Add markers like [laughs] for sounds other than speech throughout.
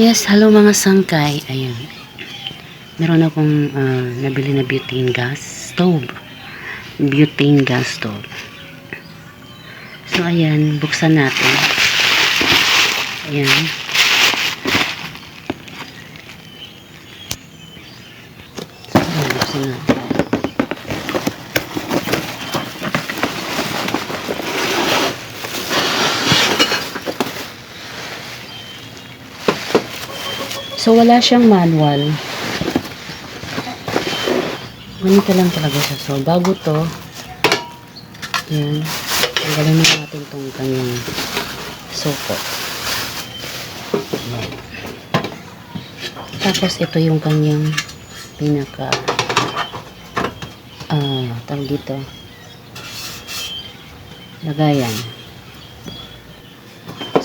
Yes, hello mga sangkay. Ayun. Meron akong ah, nabili na butane gas stove. Butane gas stove. So, ayan. Buksan natin. Ayan. So, buksan natin. So, wala siyang manual. Ganito lang talaga siya. So, bago to, yan, tanggalin na natin tong kanyang suko. Yan. Tapos, ito yung kanyang pinaka, ah, tawag dito, lagayan.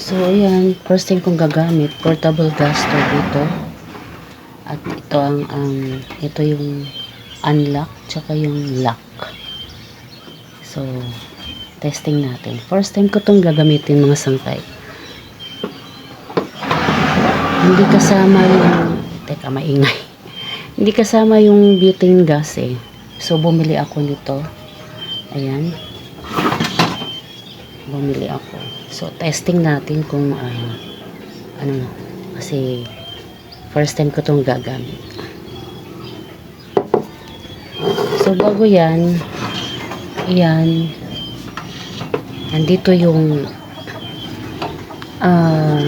So, ayan, first thing kong gagamit, portable gas stove ito. At ito ang, ang ito yung unlock, tsaka yung lock. So, testing natin. First time ko itong gagamitin mga sangkay. Hindi kasama yung, teka, maingay. [laughs] Hindi kasama yung butane gas eh. So, bumili ako nito. Ayan. Bumili ako. So, testing natin kung ah, ano, kasi first time ko itong gagamit. So, bago yan, yan, nandito yung ah,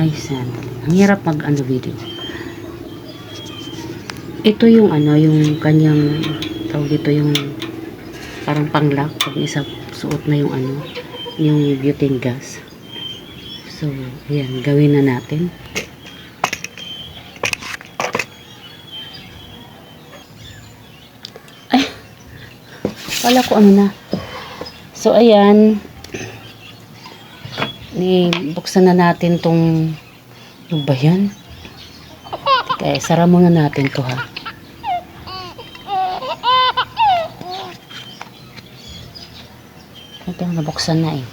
ay, sandali. Ang hirap mag ano video. Ito yung ano, yung kanyang tawag dito yung parang panglock pag isa suot na yung ano yung butane gas. So ayan gawin na natin. Ay wala ko ano na. So ayan. Ni buksan na natin tong ano ba yan? Kaya sara muna natin to ha Ito, nabuksan na eh.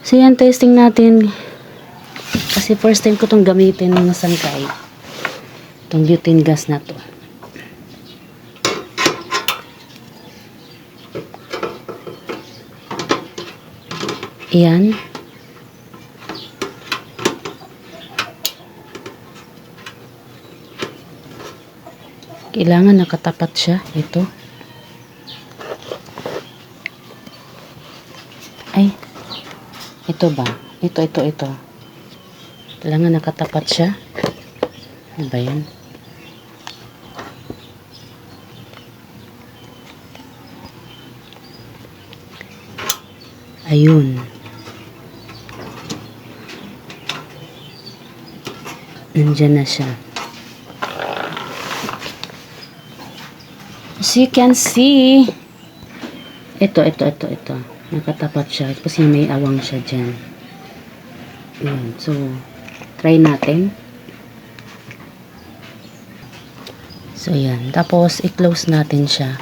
So yan, testing natin. Kasi first time ko itong gamitin ng sangkay. Itong butane gas na to. Yan. Kailangan nakatapat siya. Ito. Ay, ito ba? Ito, ito, ito. Kailangan nakatapat siya. Ano ba yan? Ayun. Nandyan na siya. As you can see, ito, ito, ito, ito. Nakatapat siya. Yung may awang siya dyan. Ayan. So, try natin. So, yan. Tapos, i-close natin siya.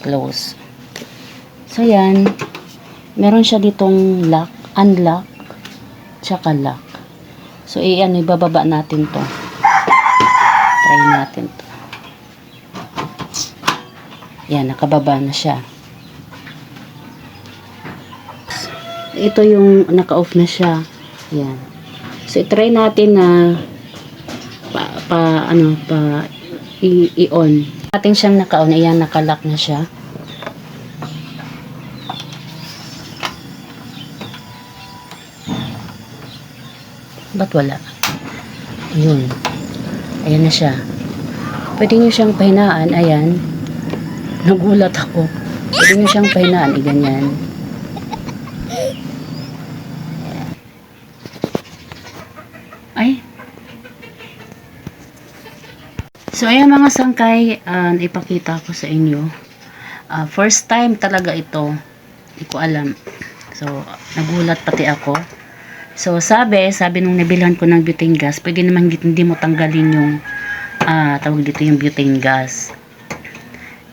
Close. So, yan. Meron siya ditong lock, unlock, tsaka lock. So, i-ano, ibababa natin to. Try natin to. Yan, nakababa na siya. Ito yung naka-off na siya. Yan. So, try natin na pa, pa ano, pa i-on. Ating siyang naka-on. Ayan, naka-lock na siya. Ba't wala? Ayun. Ayan na siya. Pwede nyo siyang pahinaan. Ayan. Nagulat ako. Pwede nyo siyang pahinaan. I ganyan. So, ayan mga sangkay, uh, ipakita ko sa inyo. Ah, first time talaga ito. Hindi ko alam. So, nagulat pati ako. So, sabi, sabi nung nabilhan ko ng butane gas, pwede naman hindi mo tanggalin yung, ah, tawag dito yung butane gas.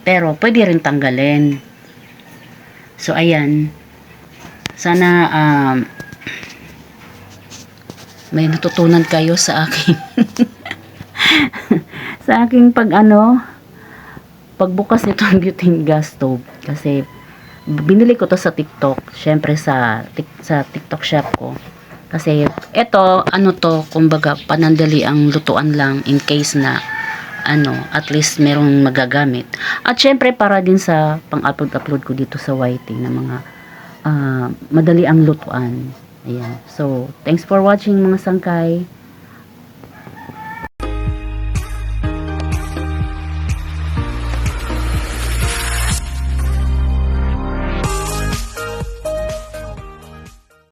Pero, pwede rin tanggalin. So, ayan. Sana um, may natutunan kayo sa akin. [laughs] sa aking pag ano, pagbukas nitong butane gas stove. Kasi binili ko to sa TikTok. Syempre sa, tik- sa TikTok shop ko. Kasi ito, ano to, kumbaga panandali ang lutuan lang in case na ano, at least merong magagamit. At syempre para din sa pang-upload-upload ko dito sa YT na mga ah, madali ang lutuan. Ayan. So, thanks for watching mga sangkay.